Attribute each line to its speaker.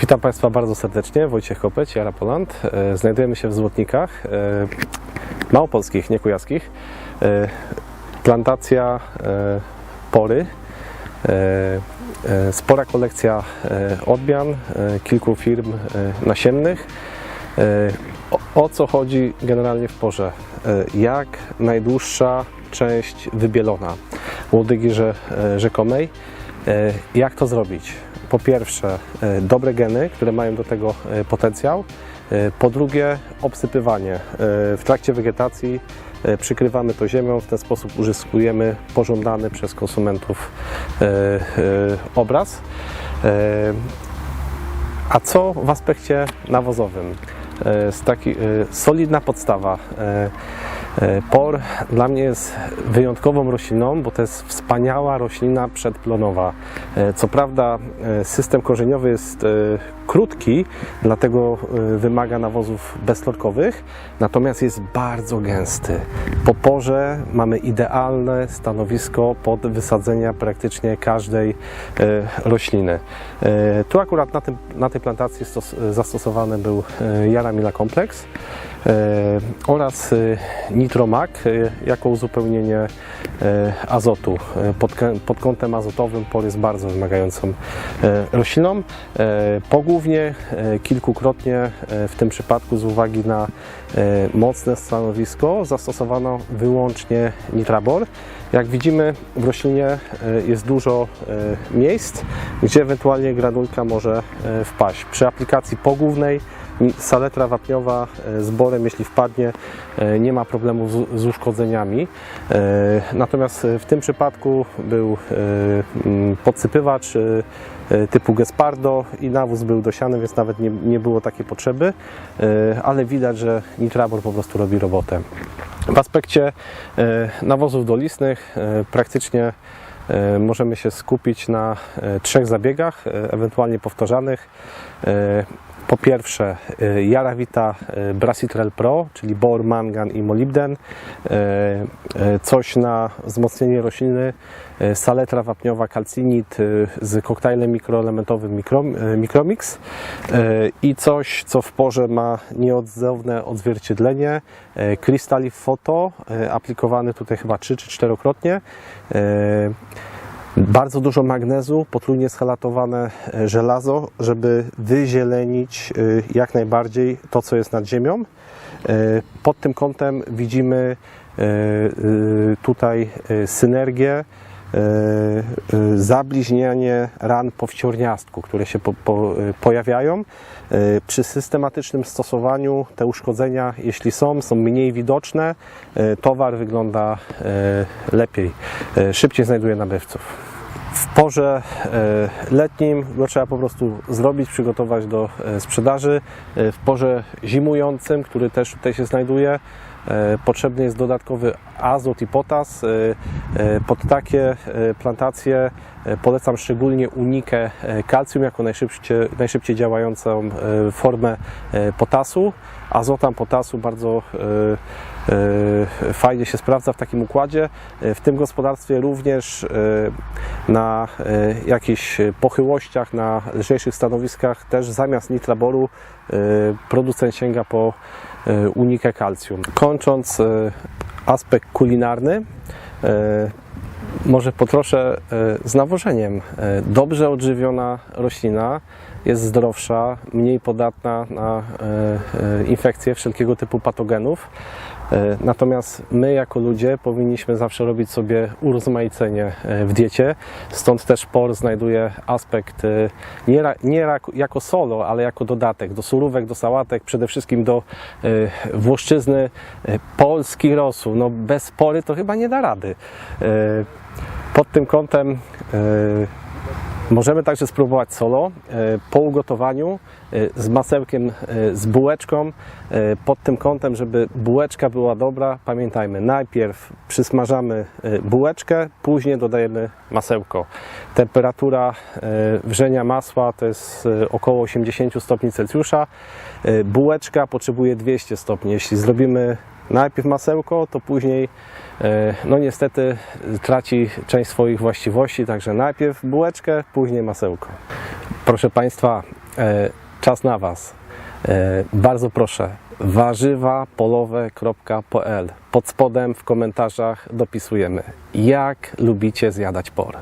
Speaker 1: Witam Państwa bardzo serdecznie. Wojciech Kopeć, Jara Poland. E, Znajdujemy się w Złotnikach, e, małopolskich, nie kujaskich. E, Plantacja pory. Spora kolekcja odmian, kilku firm nasiennych. O, co chodzi generalnie w porze? Jak najdłuższa część wybielona łodygi rze- rzekomej. Jak to zrobić? Po pierwsze, e, dobre geny, które mają do tego e, potencjał. E, Po drugie, obsypywanie. W trakcie wegetacji przykrywamy to ziemią, w ten sposób uzyskujemy pożądany przez konsumentów obraz. A co w aspekcie nawozowym? Taki, solidna podstawa. E, Por dla mnie jest wyjątkową rośliną, bo to jest wspaniała roślina przedplonowa. E, Co prawda e, system korzeniowy jest krótki, dlatego wymaga nawozów beztlorkowych, natomiast jest bardzo gęsty. Po porze mamy idealne stanowisko pod wysadzenia praktycznie każdej rośliny. Tu akurat na, tym, na tej plantacji stos, zastosowany był Jaramila Kompleks oraz e, Nitromak e, jako uzupełnienie e, azotu. E, Pod, pod kątem azotowym pol jest bardzo wymagającą e, rośliną. E, Pogłównie e, kilkukrotnie e, w tym przypadku z uwagi na e, mocne stanowisko zastosowano wyłącznie Nitrabor. Jak widzimy w roślinie e, jest dużo e, miejsc, gdzie ewentualnie granulka może e, wpaść. Przy aplikacji pogłównej saletra wapniowa e, z borem, jeśli wpadnie, e, nie ma problemu z, uszkodzeniami. E, Natomiast w tym przypadku był podsypywacz typu Gespardo i nawóz był dosiany, więc nawet nie, nie było takiej potrzeby, ale widać, że Nitrabor po prostu robi robotę. W aspekcie nawozów dolistnych e, praktycznie możemy się skupić na trzech zabiegach, ewentualnie powtarzanych. Po pierwsze e, Jarawita e, Brasitrel Pro, czyli bor, mangan i molibden. E, Coś na wzmocnienie rośliny, saletra wapniowa calcinit e, z koktajlem mikroelementowym mikro, Micromix e, i coś, co w porze ma nieodzowne odzwierciedlenie, Crystalif Photo, e, aplikowany tutaj chyba 3 czy 4-krotnie. E, Bardzo dużo magnezu, potrójnie schalatowane e, żelazo, żeby wyzielenić e, jak najbardziej to, co jest nad ziemią. E, Pod tym kątem widzimy tutaj synergię, zabliźnianie ran po wciorniastku, które się po, po, e, pojawiają. E, Przy systematycznym stosowaniu te uszkodzenia, jeśli są, są mniej widoczne, e, towar wygląda e, lepiej, e, szybciej znajduje nabywców. W porze e, letnim go trzeba po prostu zrobić, przygotować do e, sprzedaży. E, W porze zimującym, który też tutaj się znajduje, e, potrzebny jest dodatkowy azot i potas. E, Pod takie e, plantacje e, polecam szczególnie unikę kalcium jako najszybciej, najszybciej działającą formę potasu. Azotam potasu bardzo fajnie się sprawdza w takim układzie. W tym gospodarstwie również na jakichś pochyłościach, na lżejszych stanowiskach też zamiast nitraboru producent sięga po unikę kalcium. Kończąc aspekt kulinarny, może potroszę e, z nawożeniem. E, Dobrze odżywiona roślina jest zdrowsza, mniej podatna na e, e, infekcje wszelkiego typu patogenów. E, Natomiast my jako ludzie powinniśmy zawsze robić sobie urozmaicenie w diecie. Stąd też por znajduje aspekt nie, nie jako solo, ale jako dodatek do surówek, do sałatek, przede wszystkim do włoszczyzny. Polski rosół, no bez pory to chyba nie da rady. Pod tym kątem Możemy także spróbować solo e, po ugotowaniu e, z masełkiem, e, z bułeczką. Pod tym kątem, żeby bułeczka była dobra, pamiętajmy, najpierw przysmażamy bułeczkę, później dodajemy masełko. Temperatura wrzenia masła to jest około 80 stopni Celsjusza. Bułeczka potrzebuje 200 stopni. Jeśli zrobimy najpierw masełko, to później e, no niestety traci część swoich właściwości, także najpierw bułeczkę, później masełko. Proszę Państwa, e, czas na Was. E, Bardzo proszę, warzywapolowe.pl. Pod spodem w komentarzach dopisujemy, jak lubicie zjadać por.